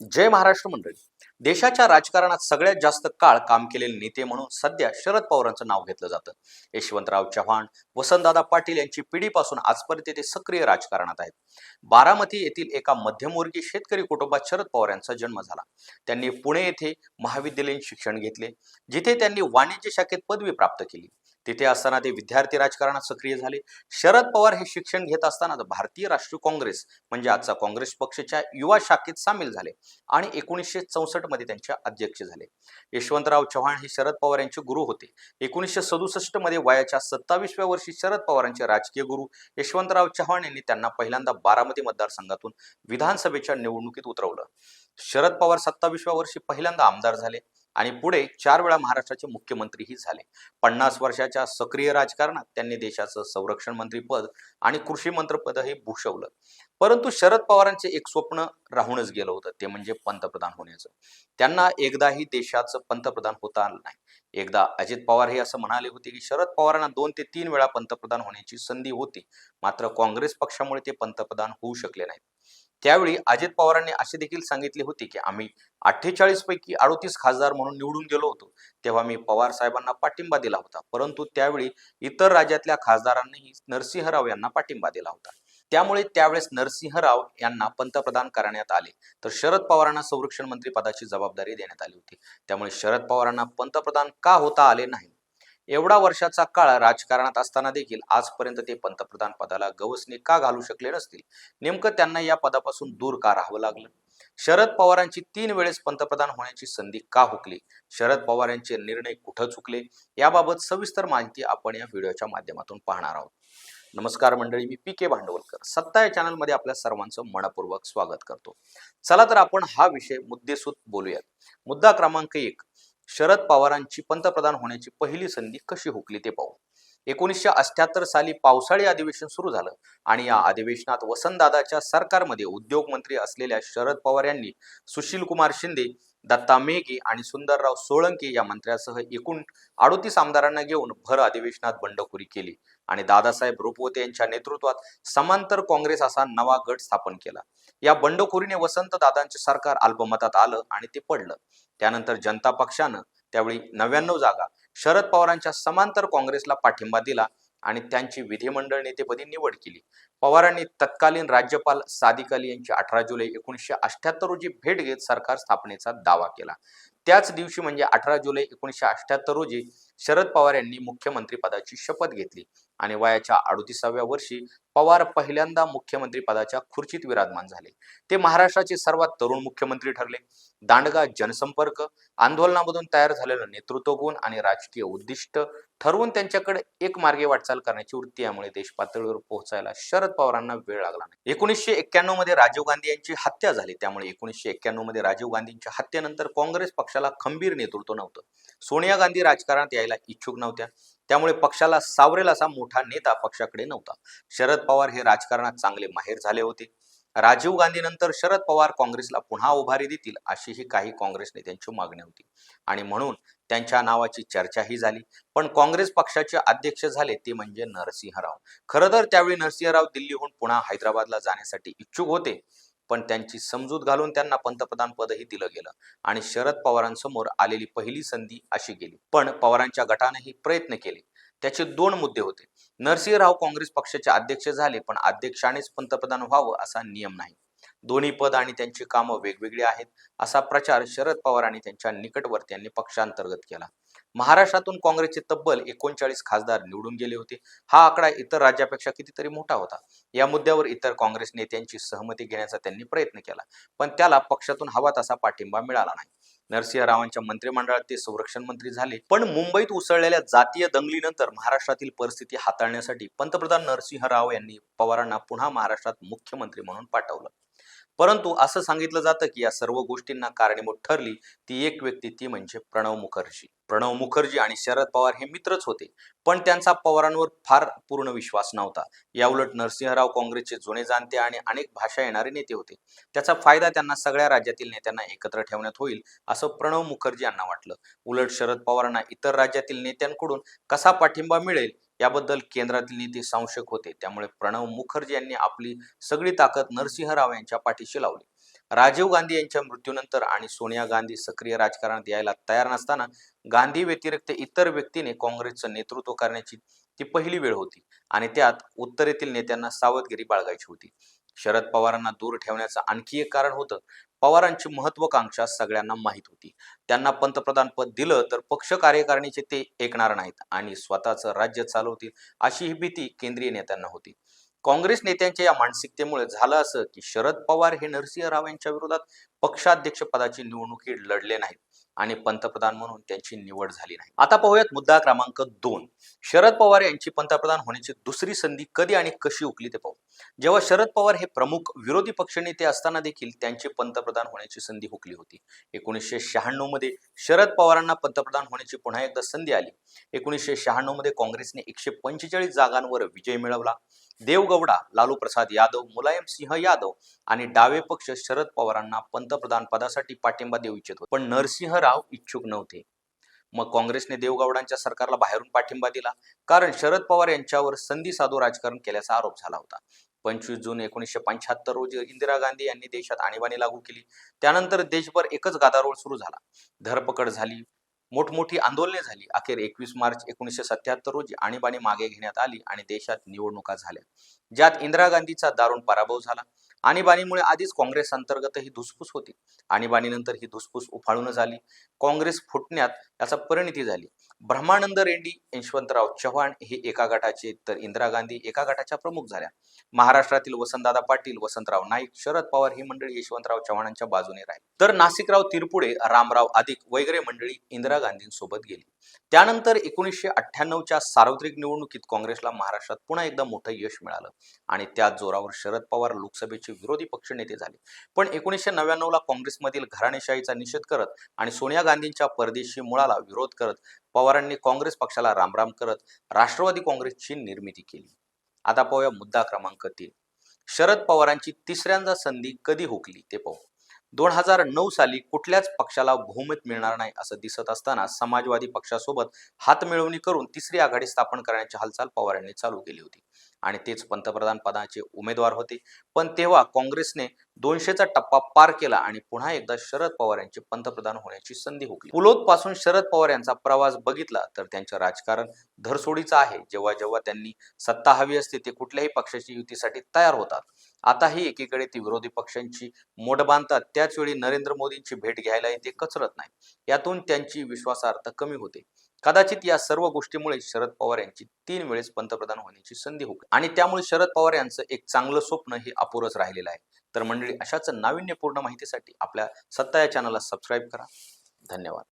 जय महाराष्ट्र मंडळी. देशाच्या राजकारणात सगळ्यात जास्त काळ काम केलेले नेते म्हणून सध्या शरद पवारांचं नाव घेतलं जातं. यशवंतराव चव्हाण वसंतदादा पाटील यांची पिढीपासून आजपर्यंत ते सक्रिय राजकारणात आहेत. बारामती येथील एका मध्यमवर्गीय शेतकरी कुटुंबात शरद पवार यांचा जन्म झाला. त्यांनी पुणे येथे महाविद्यालयीन शिक्षण घेतले जिथे त्यांनी वाणिज्य शाखेत पदवी प्राप्त केली. तिथे असताना ते विद्यार्थी राजकारणात सक्रिय झाले. शरद पवार हे शिक्षण घेत असताना भारतीय राष्ट्रीय काँग्रेस म्हणजे आजचा काँग्रेस पक्षाच्या युवा शाखेत सामील झाले आणि एकोणीसशे चौसष्टमध्ये त्यांचे अध्यक्ष झाले. यशवंतराव चव्हाण हे शरद पवार यांचे गुरु होते. एकोणीसशे सदुसष्टमध्ये वयाच्या सत्तावीसव्या वर्षी शरद पवारांचे राजकीय गुरु यशवंतराव चव्हाण यांनी त्यांना पहिल्यांदा बारामती मतदारसंघातून विधानसभेच्या निवडणुकीत उतरवलं. शरद पवार सत्तावीसव्या वर्षी पहिल्यांदा आमदार झाले. आणि पुढे चार वेळा महाराष्ट्राचे मुख्यमंत्रीही झाले. पन्नास वर्षाच्या सक्रिय राजकारणात त्यांनी देशाचं संरक्षण मंत्री पद आणि कृषी मंत्रीपदही भूषवलं. परंतु शरद पवारांचे एक स्वप्न राहूनच गेलं होतं ते म्हणजे पंतप्रधान होण्याचं. त्यांना एकदाही देशाचं पंतप्रधान होता आलं नाही. एकदा अजित पवार हे असं म्हणाले होते की शरद पवारांना दोन ते तीन वेळा पंतप्रधान होण्याची संधी होती. मात्र काँग्रेस पक्षामुळे ते पंतप्रधान होऊ शकले नाहीत. त्यावेळी अजित पवारांनी असे देखील सांगितले होते की आम्ही अठ्ठेचाळीस पैकी अडोतीस खासदार म्हणून निवडून गेलो होतो तेव्हा मी पवार साहेबांना पाठिंबा दिला होता. परंतु त्यावेळी इतर राज्यातल्या खासदारांनीही नरसिंहराव यांना पाठिंबा दिला होता. त्यामुळे त्यावेळेस नरसिंहराव यांना पंतप्रधान करण्यात आले. तर शरद पवारांना संरक्षण मंत्री पदाची जबाबदारी देण्यात आली होती. त्यामुळे शरद पवारांना पंतप्रधान का होता आले नाही? एवढा वर्षाचा काळ राजकारणात असताना देखील आजपर्यंत ते पंतप्रधान पदाला गवसणी का घालू शकले नसतील? नेमकं त्यांना या पदापासून दूर का राहावं लागलं? शरद पवारांची तीन वेळेस पंतप्रधान होण्याची संधी का हुकली? शरद पवार यांचे निर्णय कुठं चुकले? याबाबत सविस्तर माहिती आपण या व्हिडिओच्या माध्यमातून पाहणार आहोत. नमस्कार मंडळी मी पी के भांडवलकर. सत्ता या चॅनलमध्ये आपल्या सर्वांचं मनपूर्वक स्वागत करतो. चला तर आपण हा विषय मुद्देसूद बोलूयात. मुद्दा क्रमांक एक शरद पवारांची पंतप्रधान होण्याची पहिली संधी कशी हुकली ते पाहू. एकोणीसशे अठ्याहत्तर साली पावसाळी अधिवेशन सुरू झालं आणि या अधिवेशनात वसंतदादाच्या सरकारमध्ये उद्योग मंत्री असलेल्या शरद पवार यांनी सुशील कुमार शिंदे दत्ता मेघे आणि सुंदरराव सोळंके या मंत्र्यासह एकूण अडोतीस आमदारांना घेऊन भर अधिवेशनात बंडखोरी केली आणि दादासाहेब रुपवते यांच्या नेतृत्वात समांतर काँग्रेस असा नवा गट स्थापन केला. या बंडखोरीने वसंत दादांचे सरकार अल्पमतात आलं आणि ते पडलं. त्यानंतर जनता पक्षानं त्यावेळी नव्याण्णव जागा शरद पवारांच्या समांतर काँग्रेसला पाठिंबा दिला आणि त्यांची विधिमंडळ नेतेपदी निवड केली. पवारांनी तत्कालीन राज्यपाल सादिक अली यांची अठरा जुलै एकोणीसशे अठ्याहत्तर रोजी भेट घेत सरकार स्थापनेचा दावा केला. त्याच दिवशी म्हणजे अठरा जुलै एकोणीसशे अठ्याहत्तर रोजी शरद पवार यांनी मुख्यमंत्री पदाची शपथ घेतली. आणि वयाच्या अडोतीसाव्या वर्षी पवार पहिल्यांदा मुख्यमंत्री पदाच्या खुर्चीत विराजमान झाले. ते महाराष्ट्राचे सर्वात तरुण मुख्यमंत्री ठरले. दांडगा जनसंपर्क आंदोलनामधून तयार झालेलं नेतृत्व गुण आणि राजकीय उद्दिष्ट ठरवून त्यांच्याकडे एक मार्गे वाटचाल करण्याची वृत्ती यामुळे देश पातळीवर पोहोचायला शरद पवारांना वेळ लागला नाही. एकोणीसशे एक्क्याण्णवमध्ये राजीव गांधी यांची हत्या झाली. त्यामुळे एकोणीसशे एक्क्याण्णवमध्ये राजीव गांधींच्या हत्येनंतर काँग्रेस पक्ष पक्षाला खंबीर नेतृत्व नव्हतं. सोनिया गांधी राजकारणात यायला इच्छुक नव्हत्या. त्यामुळे पक्षाला सावरेल असा मोठा नेता पक्षाकडे नव्हता. शरद पवार हे राजकारणात चांगले माहेर झाले होते. राजीव गांधीनंतर शरद पवार काँग्रेसला पुन्हा उभारी देतील अशीही काही काँग्रेस नेत्यांची मागणी होती. आणि म्हणून त्यांच्या नावाची चर्चाही झाली. पण काँग्रेस पक्षाचे अध्यक्ष झाले ते म्हणजे नरसिंहराव. खरं तर त्यावेळी नरसिंहराव दिल्लीहून पुन्हा हैदराबादला जाण्यासाठी इच्छुक होते. पण त्यांची समजूत घालून त्यांना पंतप्रधान पदही दिलं गेलं आणि शरद पवारांसमोर आलेली पहिली संधी अशी गेली. पण पवारांच्या गटानेही प्रयत्न केले. त्याचे दोन मुद्दे होते. नरसिंहराव काँग्रेस पक्षाचे अध्यक्ष झाले पण अध्यक्षानेच पंतप्रधान व्हावं असा नियम नाही. दोन्ही पद आणि त्यांची कामं वेगवेगळी आहेत. असा प्रचार शरद पवार आणि त्यांच्या निकटवर्त्यांनी पक्षांतर्गत केला. महाराष्ट्रातून काँग्रेसचे तब्बल एकोणचाळीस खासदार निवडून गेले होते. हा आकडा इतर राज्यापेक्षा कितीतरी मोठा होता. या मुद्द्यावर इतर काँग्रेस नेत्यांची सहमती घेण्याचा त्यांनी प्रयत्न केला. पण त्याला पक्षातून हवा तसा पाठिंबा मिळाला नाही. नरसिंहरावांच्या मंत्रिमंडळात ते संरक्षण मंत्री झाले. पण मुंबईत उसळलेल्या जातीय दंगलीनंतर महाराष्ट्रातील परिस्थिती हाताळण्यासाठी पंतप्रधान नरसिंह राव यांनी पवारांना पुन्हा महाराष्ट्रात मुख्यमंत्री म्हणून पाठवलं. परंतु असं सांगितलं जातं की या सर्व गोष्टींना कारणीभूत ठरली ती एक व्यक्ती ती म्हणजे प्रणव मुखर्जी. प्रणव मुखर्जी आणि शरद पवार हे मित्रच होते. पण त्यांचा पवारांवर फार पूर्ण विश्वास नव्हता. याउलट नरसिंहराव काँग्रेसचे जुने जाणते आणि अनेक भाषा येणारे नेते होते. त्याचा फायदा त्यांना सगळ्या राज्यातील नेत्यांना एकत्र ठेवण्यात होईल असं प्रणव मुखर्जी यांना वाटलं. उलट शरद पवारांना इतर राज्यातील नेत्यांकडून कसा पाठिंबा मिळेल याबद्दल केंद्रातील नेते संशयक होते. त्यामुळे प्रणव मुखर्जी यांनी आपली सगळी ताकद नरसिंहराव यांच्या पाठीशी लावली. राजीव गांधी यांच्या मृत्यूनंतर आणि सोनिया गांधी सक्रिय राजकारणात यायला तयार नसताना गांधी व्यतिरिक्त इतर व्यक्तीने काँग्रेसचं नेतृत्व करण्याची ती पहिली वेळ होती आणि त्यात उत्तरेतील नेत्यांना सावधगिरी बाळगायची होती. शरद पवारांना दूर ठेवण्याचं आणखी एक कारण होतं. पवारांची महत्वाकांक्षा सगळ्यांना माहीत होती. त्यांना पंतप्रधान पद दिलं तर पक्ष कार्यकारिणीचे ते ऐकणार नाहीत आणि स्वतःचं राज्य चालवतील अशी ही भीती केंद्रीय नेत्यांना होती. काँग्रेस नेत्यांच्या या मानसिकतेमुळे झालं असं की शरद पवार हे नरसिंह राव यांच्या विरोधात पक्षाध्यक्ष पदाची निवडणुकी लढले नाहीत आणि पंतप्रधान म्हणून त्यांची निवड झाली नाही. आता पाहूयात मुद्दा क्रमांक दोन. शरद पवार यांची पंतप्रधान होण्याची दुसरी संधी कधी आणि कशी उकली ते पाहू. जेव्हा शरद पवार हे प्रमुख विरोधी पक्षनेते असताना देखील त्यांची पंतप्रधान होण्याची संधी हुकली होती. एकोणीसशे शहाण्णवमध्ये शरद पवारांना पंतप्रधान होण्याची पुन्हा एकदा संधी आली. एकोणीसशे शहाण्णवमध्ये काँग्रेसने एकशे पंचेचाळीस जागांवर विजय मिळवला. देवगौडा लालू प्रसाद यादव मुलायम सिंह यादव आणि डावे पक्ष शरद पवारांना पंतप्रधान पदासाठी पाठिंबा देऊ इच्छित होते. पण नरसिंह राव इच्छुक नव्हते. मग काँग्रेसने देवगौडांच्या सरकारला बाहेरून पाठिंबा दिला. कारण शरद पवार यांच्यावर संधी साधू राजकारण केल्याचा आरोप झाला होता. पंचवीस जून एकोणीसशे पंच्याहत्तर रोजी इंदिरा गांधी यांनी देशात आणीबाणी लागू केली. त्यानंतर देशभर एकच गादारोळ सुरू झाला. धरपकड झाली. मोठमोठी आंदोलने झाली. अखेर एकवीस मार्च एकोणीसशे सत्याहत्तर रोजी आणीबाणी मागे घेण्यात आली आणि देशात निवडणुका झाल्या. ज्यात इंदिरा गांधीचा दारुण पराभव झाला. आणीबाणीमुळे आधीच काँग्रेस अंतर्गत ही धुसफूस होती. आणीबाणीनंतर ही धुसफूस उफाळून झाली. काँग्रेस फुटण्यात याचा परिणती झाली. ब्रह्मानंद रेड्डी यशवंतराव चव्हाण हे एका गटाचे तर इंदिरा गांधी एका गटाच्या प्रमुख झाल्या. महाराष्ट्रातील वसंतदादा पाटील वसंतराव नाईक शरद पवार ही मंडळी यशवंतराव चव्हाणांच्या बाजूने राहील. तर नाशिकराव तिरपुडे रामराव अधिक वगैरे मंडळी इंदिरा गांधींसोबत गेली. त्यानंतर एकोणीसशे अठ्ठ्याण्णवच्या सार्वत्रिक निवडणुकीत काँग्रेसला महाराष्ट्रात पुन्हा एकदा मोठं यश मिळालं आणि त्या जोरावर शरद पवार लोकसभेचे विरोधी पक्षनेते झाले. पण एकोणीसशे नव्याण्णवला काँग्रेसमधील घराणेशाहीचा निषेध करत आणि सोनिया गांधींच्या परदेशी मुळाला विरोध करत पवारांनी काँग्रेस पक्षाला रामराम करत राष्ट्रवादी काँग्रेसची निर्मिती केली. आता पाहूया मुद्दा क्रमांक तीन. शरद पवारांची तिसऱ्यांदा संधी कधी हुकली ते पाहू. दोन हजार नऊ साली कुठल्याच पक्षाला बहुमत मिळणार नाही असं दिसत असताना समाजवादी पक्षासोबत हातमिळवणी करून तिसरी आघाडी स्थापन करण्याची हालचाल पवारांनी चालू केली होती. आणि तेच पंतप्रधान पदाचे उमेदवार होते. पण तेव्हा काँग्रेसने दोनशेचा टप्पा पार केला आणि पुन्हा एकदा शरद पवार यांची पंतप्रधान होण्याची संधी हुकली. पुलोदपासून शरद पवार यांचा प्रवास बघितला तर त्यांचं राजकारण धरसोडीचं आहे. जेव्हा जेव्हा त्यांनी सत्ता हवी असते ते कुठल्याही पक्षाची युतीसाठी तयार होतात. आताही एकीकडे ती विरोधी पक्षांची मोड बांधतात. त्याचवेळी नरेंद्र मोदींची भेट घ्यायला ते कचरत नाही यातून त्यांची विश्वासार्हता कमी होते. कदाचित या सर्व गोष्टीमुळे शरद पवार यांची तीन वेळेस पंतप्रधान होण्याची संधी होती आणि त्यामुळे शरद पवार यांचं एक चांगलं स्वप्न हे अपुरच राहिलेलं आहे. तर मंडळी अशाच नाविन्यपूर्ण माहितीसाठी आपल्या सत्ता या चॅनलला सबस्क्राईब करा. धन्यवाद.